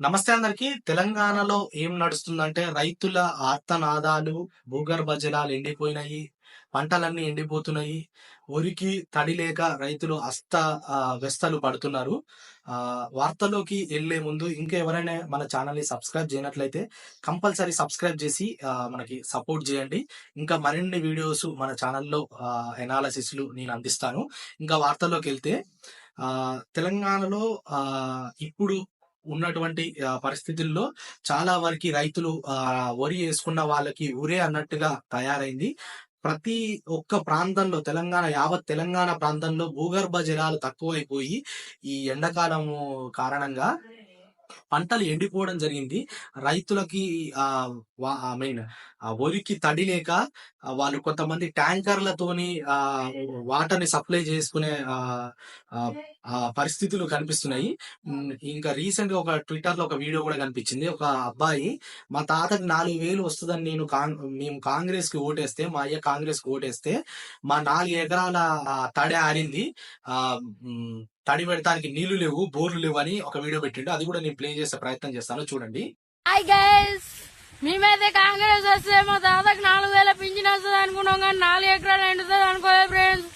నమస్తే అందరికి. తెలంగాణలో ఏం నడుస్తుందంటే రైతుల ఆర్తనాదాలు భూగర్భ జలాలు ఎండిపోయినాయి పంటలన్నీ ఎండిపోతున్నాయి. ఉరికి తడి లేక రైతులు అస్త వ్యస్తలు పడుతున్నారు. ఆ వార్తలోకి వెళ్ళే ముందు ఇంకా ఎవరైనా మన ఛానల్ని సబ్స్క్రైబ్ చేయనట్లయితే కంపల్సరీ సబ్స్క్రైబ్ చేసి మనకి సపోర్ట్ చేయండి. ఇంకా మరిన్ని వీడియోస్ మన ఛానల్లో ఎనాలసిస్లు నేను అందిస్తాను. ఇంకా వార్తల్లోకి వెళ్తే ఆ తెలంగాణలో ఆ ఇప్పుడు ఉన్నటువంటి పరిస్థితుల్లో చాలా వరకు రైతులు ఆ వరి వేసుకున్న వాళ్ళకి ఊరే అన్నట్టుగా తయారైంది. ప్రతి ఒక్క ప్రాంతంలో తెలంగాణ యావత్ తెలంగాణ ప్రాంతంలో భూగర్భ జలాలు తక్కువైపోయి ఈ ఎండాకాలము కారణంగా పంటలు ఎండిపోవడం జరిగింది. రైతులకి ఆ ఐ మీన్ వరికి తడి లేక వాళ్ళు కొంతమంది ట్యాంకర్లతోని ఆ వాటర్ని సప్లై చేసుకునే ఆ పరిస్థితులు కనిపిస్తున్నాయి. ఇంకా రీసెంట్గా ఒక ట్విట్టర్లో ఒక వీడియో కూడా కనిపించింది. ఒక అబ్బాయి మా తాతకి నాలుగు వేలు వస్తుందని నేను మేము కాంగ్రెస్కి ఓటేస్తే మా అయ్య కాంగ్రెస్కి ఓటేస్తే మా నాలుగు ఎకరాల తడి ఆరింది. ఆ తడి పెడతానికి నీళ్ళు లేవు బోర్లు లేవు అని ఒక వీడియో పెట్టిండు. అది కూడా నేను ప్లే చేసే ప్రయత్నం చేస్తాను చూడండి. హాయ్ గైస్ మేమైతే కాంగ్రెస్ వస్తే మా తాతకు నాలుగు వేల పింఛన్ వస్తుంది అనుకున్నాం కానీ నాలుగు ఎకరాలు ఎండుతుంది అనుకోలే ఫ్రెండ్స్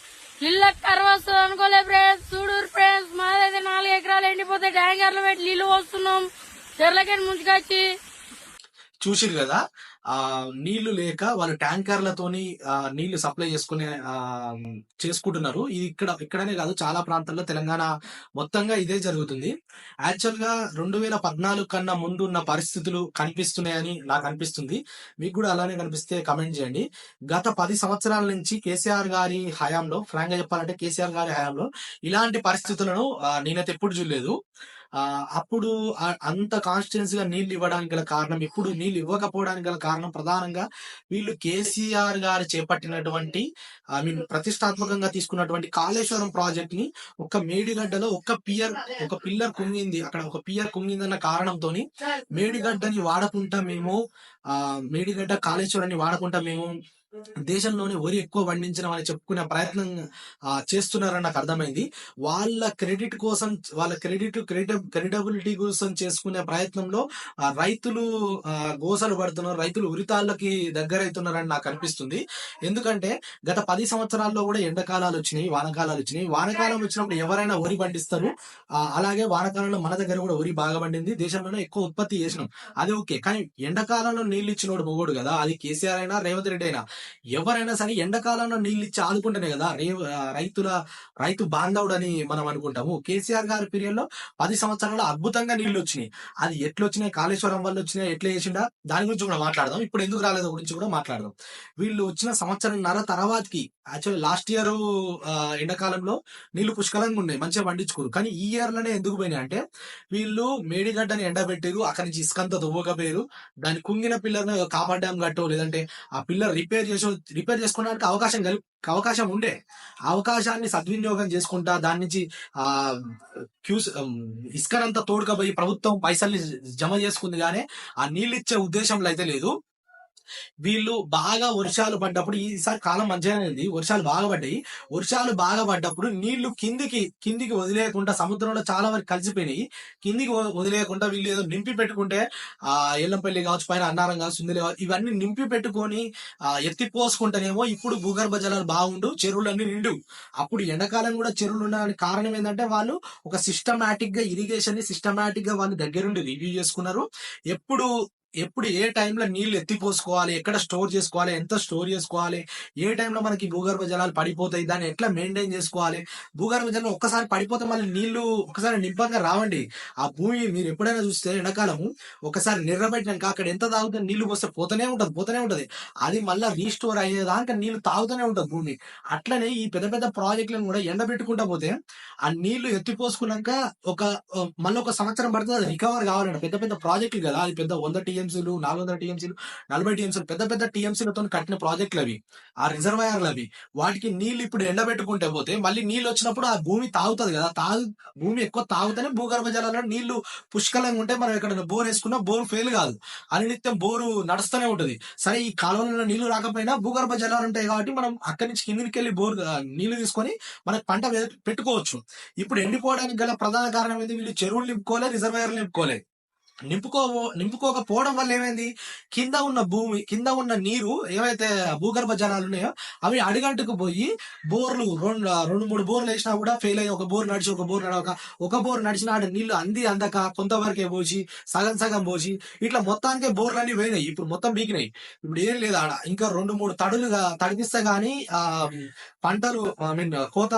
ఇళ్ళకి కర్ర వస్తుంది అనుకోలే ఫ్రెండ్స్ చూడూరు ఫ్రెండ్స్ మాదైతే నాలుగు ఎకరాలు ఎండిపోతే ట్యాంకర్లు పెట్టి నీళ్ళు పోస్తున్నాం. చెర్లకెళ్ళి ముంచుకొచ్చి. చూసిరు కదా? ఆ నీళ్ళు లేక వాళ్ళు ట్యాంకర్లతోని ఆ, నీళ్ళు సప్లై చేసుకునే ఆ చేసుకుంటున్నారు. ఇది ఇక్కడ ఇక్కడనే కాదు చాలా ప్రాంతాల్లో తెలంగాణ మొత్తంగా ఇదే జరుగుతుంది. యాక్చువల్గా రెండు వేల పద్నాలుగు కన్నా ముందు ఉన్న పరిస్థితులు కనిపిస్తున్నాయని నాకు అనిపిస్తుంది. మీకు కూడా అలానే కనిపిస్తే కమెంట్ చేయండి. గత పది సంవత్సరాల నుంచి కేసీఆర్ గారి హయాంలో ఫ్రాంక్గా చెప్పాలంటే కేసీఆర్ గారి హయాంలో ఇలాంటి పరిస్థితులను నేనైతే ఎప్పుడు చూడలేదు. అప్పుడు అంత కాన్స్టిట్యున్సీ గా నీళ్ళు ఇవ్వడానికి గల కారణం ఇప్పుడు నీళ్ళు ఇవ్వకపోవడానికి గల కారణం ప్రధానంగా వీళ్ళు కేసీఆర్ గారు చేపట్టినటువంటి ఐ మీన్ ప్రతిష్టాత్మకంగా తీసుకున్నటువంటి కాళేశ్వరం ప్రాజెక్ట్ని ఒక మేడిగడ్డలో ఒక పియర్ ఒక పిల్లర్ కుంగింది. అక్కడ ఒక పియర్ కుంగిందన్న కారణంతో మేడిగడ్డని వాడకుండా మేము ఆ మేడిగడ్డ కాళేశ్వరాన్ని వాడకుండా మేము దేశంలోనే వరి ఎక్కువ పండించడం అని చెప్పుకునే ప్రయత్నం చేస్తున్నారని నాకు అర్థమైంది. వాళ్ళ క్రెడిట్ కోసం వాళ్ళ క్రెడిట్ క్రెడిట్ క్రెడిటబిలిటీ కోసం చేసుకునే ప్రయత్నంలో రైతులు ఆ, గోసలు పడుతున్నారు రైతులు ఉరితాళ్ళకి దగ్గర అవుతున్నారని నాకు అనిపిస్తుంది. ఎందుకంటే గత పది సంవత్సరాల్లో కూడా ఎండాకాలాలు వచ్చినాయి వానకాలాలు వచ్చినాయి. వానకాలం వచ్చినప్పుడు ఎవరైనా వరి పండిస్తారు. అలాగే వానకాలంలో మన దగ్గర కూడా వరి బాగా పండింది. దేశంలోనే ఎక్కువ ఉత్పత్తి చేసినాం. అది ఓకే కానీ ఎండాకాలంలో నీళ్ళు ఇచ్చినోడు మొగోడు కదా. అది కేసీఆర్ అయినా రేవంత్ రెడ్డి అయినా. ఎవరైనా సరే ఎండాకాలంలో నీళ్ళు ఇచ్చి ఆదుకుంటేనే కదా రే రైతుల రైతు బాంధవుడు అని మనం అనుకుంటాము. కేసీఆర్ గారి పీరియడ్లో పది సంవత్సరాలు అద్భుతంగా నీళ్ళు వచ్చినాయి అది ఎట్లా వచ్చినాయి కాళేశ్వరం వల్ల వచ్చినాయి ఎట్లా చేసిండా? దాని గురించి కూడా మాట్లాడదాం. ఇప్పుడు ఎందుకు రాలేదో గురించి కూడా మాట్లాడదాం. వీళ్ళు వచ్చిన సంవత్సరంన్నర తర్వాతకి యాక్చువల్లీ లాస్ట్ ఇయర్ ఎండాకాలంలో నీళ్ళు పుష్కలంగా ఉన్నాయి. మంచిగా పండించుకోరు. కానీ ఈ ఇయర్లోనే ఎందుకు పోయినాయి అంటే వీళ్ళు మేడిగడ్డని ఎండబెట్టారు. అక్కడి నుంచి ఇసుకంతా దువ్వకపోయారు. దాని కుంగిన పిల్లర్ను కాపాడ్డాం గట్టో లేదంటే ఆ పిల్లర్ రిపేర్ చేసి రిపేర్ చేసుకోవడానికి అవకాశం కలి అవకాశం ఉండే. ఆ అవకాశాన్ని సద్వినియోగం చేసుకుంటా దాని నుంచి ఆ క్యూస్ ఇసుకనంతా తోడుకపోయి ప్రభుత్వం పైసల్ని జమ చేసుకుంది కానీ ఆ నీళ్ళు ఇచ్చే ఉద్దేశంలో అయితే లేదు. వీళ్ళు బాగా వర్షాలు పడ్డప్పుడు ఈసారి కాలం మంచిగానే ఉంది. వర్షాలు బాగా పడ్డాయి. వర్షాలు బాగా పడ్డప్పుడు నీళ్ళు కిందికి కిందికి వదిలేయకుండా సముద్రంలో చాలా వరకు కలిసిపోయినాయి. కిందికి వదిలేయకుండా వీళ్ళు ఏదో నింపి పెట్టుకుంటే ఆ ఎల్లంపల్లి కావచ్చు పైన అన్నారం కావచ్చు సుందరి ఇవన్నీ నింపి పెట్టుకొని ఆ ఇప్పుడు భూగర్భ జలాలు బాగుండు చెరువులన్నీ నిండు. అప్పుడు ఎండాకాలం కూడా చెరువులు ఉండడానికి కారణం ఏంటంటే వాళ్ళు ఒక సిస్టమాటిక్గా ఇరిగేషన్ని సిస్టమాటిక్గా వాళ్ళు దగ్గరుండి రివ్యూ చేసుకున్నారు. ఎప్పుడు ఎప్పుడు ఏ టైంలో నీళ్ళు ఎత్తిపోసుకోవాలి ఎక్కడ స్టోర్ చేసుకోవాలి ఎంత స్టోర్ చేసుకోవాలి ఏ టైంలో మనకి భూగర్భ జలాలు పడిపోతాయి దాన్ని ఎట్లా మెయింటైన్ చేసుకోవాలి భూగర్భ జలం ఒక్కసారి పడిపోతే మళ్ళీ నీళ్ళు ఒకసారి నింపంగా రావండి. ఆ భూమి మీరు ఎప్పుడైనా చూస్తే ఎండాకాలము ఒకసారి నిర్రబెట్టినాక అక్కడ ఎంత తాగుతుంది నీళ్ళు పోస్తే పోతూనే ఉంటుంది పోతూనే ఉంటుంది. అది మళ్ళీ రీస్టోర్ అయ్యేదాకా నీళ్ళు తాగుతూనే ఉంటుంది భూమి. అట్లనే ఈ పెద్ద పెద్ద ప్రాజెక్టులను కూడా ఎండబెట్టుకుంటా పోతే ఆ నీళ్ళు ఎత్తిపోసుకున్నాక ఒక మళ్ళీ ఒక సంవత్సరం పడుతుంది అది రికవర్ కావాలంటే. పెద్ద పెద్ద ప్రాజెక్టులు కదా అది పెద్ద వంద టీఎంసీలు నాలుగు వందల టీఎంసీలు నలభై టీఎంసీలు పెద్ద పెద్ద టీఎంసీలతో కట్టిన ప్రాజెక్టులు అవి ఆ రిజర్వాయర్లు అవి వాటికి నీళ్ళు ఇప్పుడు ఎండబెట్టుకుంటే పోతే మళ్ళీ నీళ్ళు వచ్చినప్పుడు ఆ భూమి తాగుతుంది కదా తాగు భూమి ఎక్కువ తాగుతూనే భూగర్భ జలాల్లో నీళ్ళు పుష్కలంగా ఉంటే మనం ఎక్కడ బోర్ వేసుకున్నా బోర్ ఫెయిల్ కాదు. అనినిత్యం బోరు నడుస్తూనే ఉంటది. సరే ఈ కాలువలలో నీళ్ళు రాకపోయినా భూగర్భ జలాలు ఉంటాయి కాబట్టి మనం అక్కడి నుంచి కిందికి వెళ్ళి బోర్ నీళ్ళు తీసుకొని మనకు పంట పెట్టుకోవచ్చు. ఇప్పుడు ఎండిపోవడానికి గల ప్రధాన కారణం ఏంటి వీళ్ళు చెరువులు నింపుకోలే రిజర్వాయర్లు నింపుకోలేదు నింపుకో నింపుకోకపోవడం వల్ల ఏమైంది? కింద ఉన్న భూమి కింద ఉన్న నీరు ఏవైతే భూగర్భ జలాలు ఉన్నాయో అవి అడిగంటుకు పోయి బోర్లు రెండు రెండు మూడు బోర్లు వేసినా కూడా ఫెయిల్ అయ్యి ఒక బోర్ నడిచి ఒక బోర్ నడవక ఒక బోర్ నడిచిన ఆడ నీళ్ళు అంది అందక కొంతవరకే పోసి సగం సగం పోసి ఇట్లా మొత్తానికే బోర్లు అన్ని పోయినాయి. ఇప్పుడు మొత్తం బీకినాయి ఇప్పుడు ఏం లేదు ఆడ. ఇంకా రెండు మూడు తడులుగా తడిపిస్తే గానీ ఆ పంటలు ఐ మీన్ కోత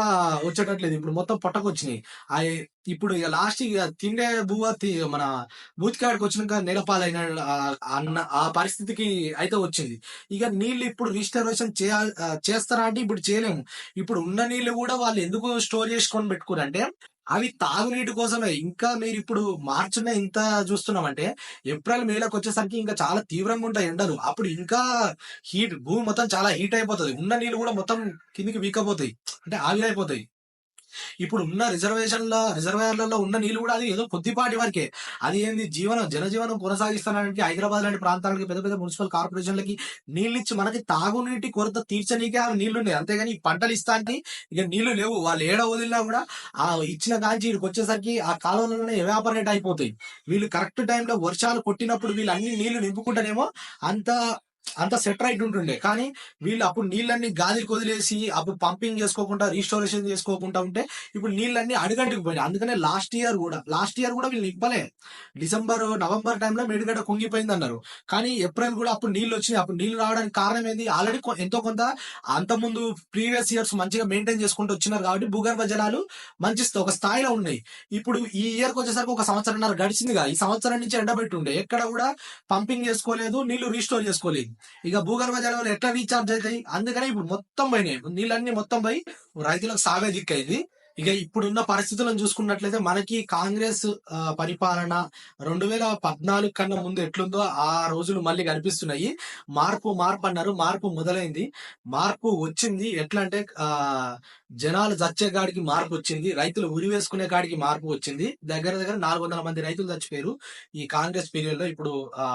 వచ్చేటట్లేదు. ఇప్పుడు మొత్తం పొట్టకొచ్చినాయి. అవి ఇప్పుడు ఇక లాస్ట్ ఇక తిండే బువ్వ తి- మన బూతికాడికి వచ్చినాక నేలపాలైన ఆ- అన్న ఆ పరిస్థితికి అయితే వచ్చింది. ఇక నీళ్ళు ఇప్పుడు రిజిస్టరేషన్ చేయాలి చేస్తారా అంటే ఇప్పుడు చేయలేము. ఇప్పుడు ఉన్న నీళ్ళు కూడా వాళ్ళు ఎందుకు స్టోర్ చేసుకొని పెట్టుకోరంటే అవి తాగునీటి కోసమే. ఇంకా మీరు ఇప్పుడు మార్చిన ఇంత చూస్తున్నామంటే ఏప్రిల్ మేలకు వచ్చేసరికి ఇంకా చాలా తీవ్రంగా ఉంటాయి ఎండలు. అప్పుడు ఇంకా హీట్ భూమి మొత్తం చాలా హీట్ అయిపోతుంది. ఉన్న నీళ్ళు కూడా మొత్తం కిందికి అయిపోతాయి అంటే ఆవిరైపోతాయి. ఇప్పుడు ఉన్న రిజర్వేషన్ల రిజర్వేయర్లలో ఉన్న నీళ్ళు కూడా అది ఏదో కొద్దిపాటి వరకే. అది ఏంది? జీవనం జనజీవనం కొనసాగిస్తానంటే హైదరాబాద్ లాంటి ప్రాంతాలకి పెద్ద పెద్ద మున్సిపల్ కార్పొరేషన్లకి నీళ్ళు ఇచ్చి మనకి తాగునీటి కొరత తీర్చనీకే ఆ నీళ్ళు ఉన్నాయి అంతేగాని ఈ పంటలు ఇస్తానికి ఇక నీళ్ళు లేవు. వాళ్ళు ఏడ వదిలినా కూడా ఆ ఇచ్చిన కాంచి ఇక్కడికి వచ్చేసరికి ఆ కాలంలోనే ఎవాపరేట్ అయిపోతాయి. వీళ్ళు కరెక్ట్ టైంలో వర్షాలు కొట్టినప్పుడు వీళ్ళు అన్ని నీళ్ళు నింపుకుంటేనేమో అంత అంత సెట్ రైట్ ఉంటుండే. కానీ వీళ్ళు అప్పుడు నీళ్ళన్ని గాలికి వదిలేసి అప్పుడు పంపింగ్ చేసుకోకుండా రీస్టోరేషన్ చేసుకోకుండా ఉంటే ఇప్పుడు నీళ్ళన్ని అడుగంటికి పోయినాయి. అందుకనే లాస్ట్ ఇయర్ కూడా లాస్ట్ ఇయర్ కూడా వీళ్ళు నింపలే డిసెంబర్ నవంబర్ టైంలో మేడిగడ్డ కుంగిపోయింది అన్నారు. కానీ ఏప్రిల్ కూడా అప్పుడు నీళ్ళు వచ్చినాయి. అప్పుడు నీళ్ళు రావడానికి కారణం ఏంది? ఆల్రెడీ ఎంతో కొంత అంత ముందు ప్రీవియస్ ఇయర్స్ మంచిగా మెయింటైన్ చేసుకుంటూ వచ్చినారు కాబట్టి భూగర్భ జలాలు మంచి ఒక స్థాయిలో ఉన్నాయి. ఇప్పుడు ఈ ఇయర్కి వచ్చేసరికి ఒక సంవత్సరంన్నర గడిచిందిగా. ఈ సంవత్సరం నుంచి ఎండబెట్టి ఉండే ఎక్కడ కూడా పంపింగ్ చేసుకోలేదు నీళ్ళు రీస్టోర్ చేసుకోలేదు. ఇక భూగర్భ జలాలు ఎట్లా రీఛార్జ్ అవుతాయి? అందుకనే ఇప్పుడు మొత్తం పోయినాయి. నీళ్ళన్నీ మొత్తం పోయి రైతులకు సాగే దిక్కైంది ఇక ఇప్పుడున్న పరిస్థితులను చూసుకున్నట్లయితే మనకి కాంగ్రెస్ పరిపాలన రెండు వేల పద్నాలుగు కన్నా ముందు ఎట్లుందో ఆ రోజులు మళ్ళీ కనిపిస్తున్నాయి. మార్పు మార్పు అన్నారు. మార్పు మొదలైంది. మార్పు వచ్చింది. ఎట్లా అంటే ఆ జనాలు చచ్చే కాడికి మార్పు వచ్చింది. రైతులు ఉరి వేసుకునే కాడికి మార్పు వచ్చింది. దగ్గర దగ్గర నాలుగు వందల మంది రైతులు చచ్చిపోయారు ఈ కాంగ్రెస్ పీరియడ్లో ఇప్పుడు ఆ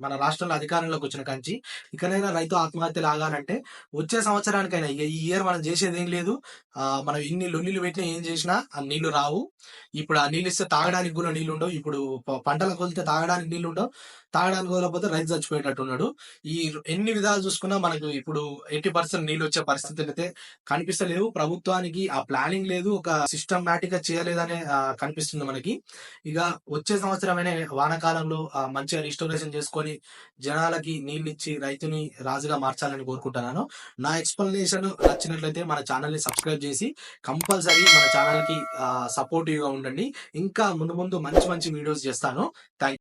మన రాష్ట్రంలో అధికారంలోకి వచ్చిన కంచి ఇకనైనా రైతు ఆత్మహత్యలు ఆగాలంటే వచ్చే సంవత్సరానికైనా ఇక ఈ ఇయర్ మనం చేసేది ఏం లేదు. మనం ఇన్ని లొల్లిలు పెట్టినా ఏం చేసినా ఆ నీళ్ళు రావు. ఇప్పుడు ఆ నీళ్ళు ఇస్తే తాగడానికి కూడా నీళ్ళు ఉండవు. ఇప్పుడు పంటలకు వదిలితే తాగడానికి నీళ్ళు ఉండవు. తాగడానికి వదలకపోతే రైతు చచ్చిపోయేటట్టు ఉన్నాడు ఈ ఎన్ని విధాలు చూసుకున్నా మనకు ఇప్పుడు ఎయిటీ పర్సెంట్ నీళ్ళు వచ్చే పరిస్థితులు అయితే కనిపిస్తలేవు. ప్రభుత్వానికి ఆ ప్లానింగ్ లేదు. ఒక సిస్టమాటిక్గా చేయలేదనే కనిపిస్తుంది మనకి. ఇక వచ్చే సంవత్సరమైన వానాకాలంలో మంచిగా రిస్టోరేషన్ చేసుకొని జనాలకి నీళ్ళు ఇచ్చి రైతుని రాజుగా మార్చాలని కోరుకుంటున్నాను. నా ఎక్స్ప్లెనేషన్ నచ్చినట్లయితే మన ఛానల్ని సబ్స్క్రైబ్ చేసి కంపల్సరీ మన ఛానల్కి సపోర్టివ్గా ఉండండి. ఇంకా ముందు ముందు మంచి మంచి వీడియోస్ చేస్తాను. థ్యాంక్